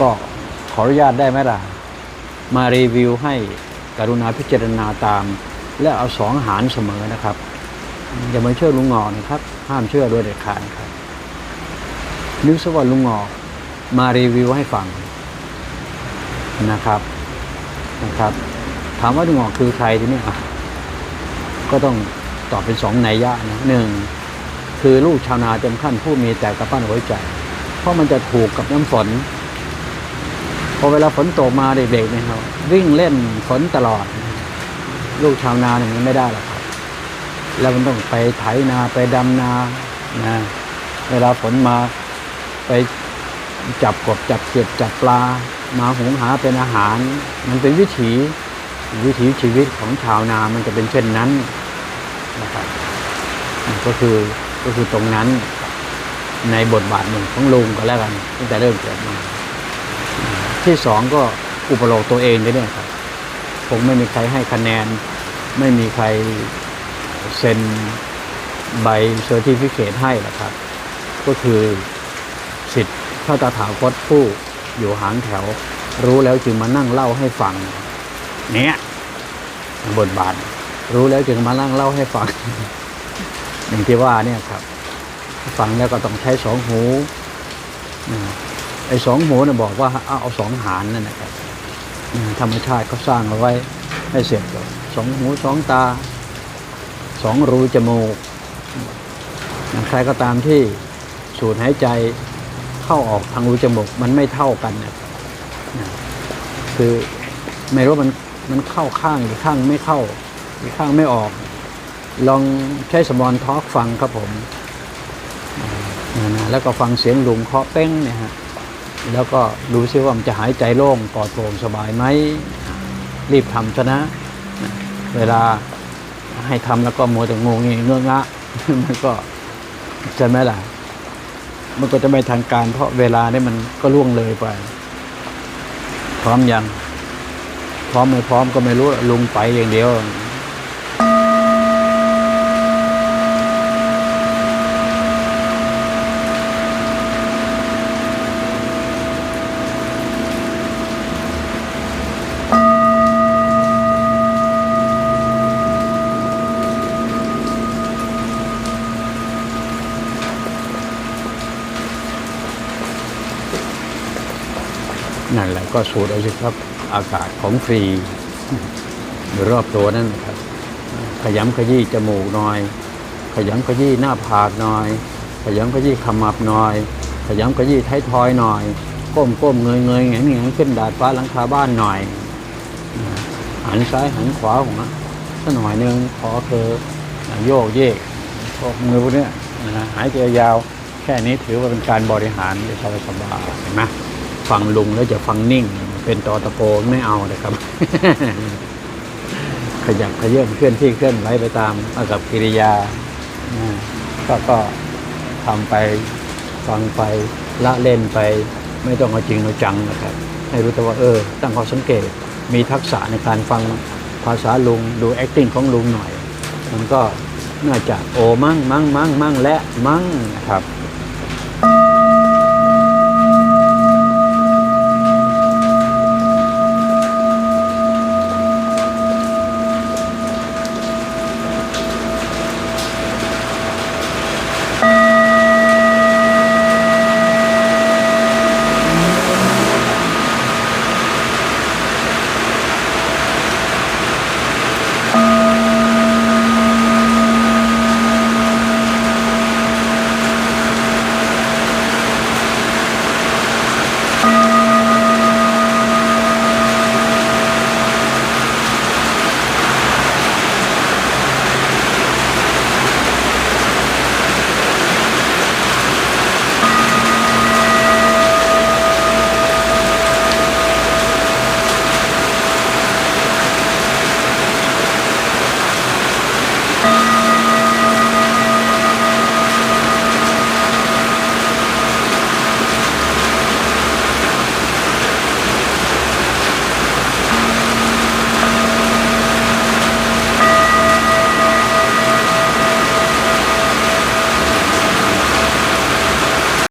ก็ขออนุญาตได้ไหมล่ะ มารีวิวให้กรุณาพิจารณาตาม และเอาสองหารเสมอนะครับ อย่ามาเชื่อลุงงอนะครับ ห้ามเชื่อโดยเด็ดขาดครับนึกซะว่าลุงงอมารีวิวให้ฟังนะครับนะครับ ถามว่าลุงงอคือใครทีนี้ก็ต้องตอบเป็นสองนัยยะนะหนึ่ง คือลูกชาวนาเต็มขั้นผู้มีแต่กระปั้นหัวใจ เพราะมันจะถูกกับน้ำฝน พอเวลาฝนตกมาเด็กๆเนี่ยครับวิ่งเล่นฝนตลอด ลูกชาวนาเนี่ยมันไม่ได้หรอกครับ แล้วมันต้องไปไถนาไปดำนานะเวลาฝนมาไปจับกบจับเขียดจับปลา มาหุงหาเป็นอาหาร มันเป็นวิถีวิถีชีวิตของชาวนามันจะเป็นเช่นนั้นนะครับก็คือ ก็คือตรงนั้นในบทบาทหนึ่งของลุงก็แล้วกันตั้งแต่เริ่มเกิดมา ที่สองก็อุปโลกตัวเองด้วยเนี่ยครับคงไม่มีใครให้คะแนน ไม่มีใครเซ็นใบเซอร์ติฟิเคตให้หรอกครับ ก็คือสิทธิ์พระตาถาคตผู้อยู่หางแถว รู้แล้วจึงมานั่งเล่าให้ฟัง เนี่ยบทบาท รู้แล้วจึงมานั่งเล่าให้ฟัง อย่างที่ว่าเนี่ยครับ ฟังแล้วก็ต้องใช้สองหูไอ้สองหูเนี่ยบอกว่าเอาเอาสองหารนั่นนะครับธรรมชาติเขาสร้างเอาไว้ให้เสร็จก่อสองหูสองตาสองรูจมูกใครก็ตามที่สูดหายใจเข้าออกทางรูจมูกมันไม่เท่ากันนะคือไม่รู้มันมันเข้าข้างหรือข้างไม่เข้าหรือข้างไม่ออก ลองใช้สมอนทอกฟังครับผมนะนะแล้วก็ฟังเสียงลุงเคาะเป้งเนี่ยฮะแล้วก็ดูซิว่ามันจะหายใจโล่งปลอดโปร่งสบายไหมรีบทำซะนะ เวลาให้ทำแล้วก็มัวแต่งงงเงื้องะมันก็ใช่ไหมล่ะ มันก็จะไม่ทันการ เพราะเวลาเนี่ยมันก็ล่วงเลยไป พร้อมยัง พร้อมไม่พร้อมก็ไม่รู้ลุงไปอย่างเดียว นั่นแหละก็สูดเอาสิครับอากาศของฟรีอยู่รอบตัวนั่นนะครับ ขยำขยี้จมูกหน่อย ขยำขยี้หน้าผากหน่อย ขยำขยี้ขมับหน่อย ขยำขยี้ท้ายทอยหน่อย ก้มก้มเงยเงยแงนแงนขึ้นดาดฟ้าหลังคาบ้านหน่อย หันซ้ายหันขวาหัวสักหน่อยนึงขอเธอโยกเยกพวกมือพวกเนี้ยนะหายใจยาวแค่นี้ถือว่าเป็นการบริหารได้สบายๆเห็นไหม ฟังลุงแล้วจะฟังนิ่ง เป็นตอตะโกไม่เอานะครับ ขยับขยื่นเคลื่อนที่เคลื่อนไหวไปตามอากับกิริยาก็ก็ทำไปฟังไปละเล่นไป ไม่ต้องเอาจริงเอาจังนะครับ ให้รู้แต่ว่าเออ ตั้งข้อสังเกตมีทักษะในการฟังภาษาลุงดู acting ของลุงหน่อย มันก็น่าจะโอมั่งมั่งมั่งมั่งและมั่งนะครับ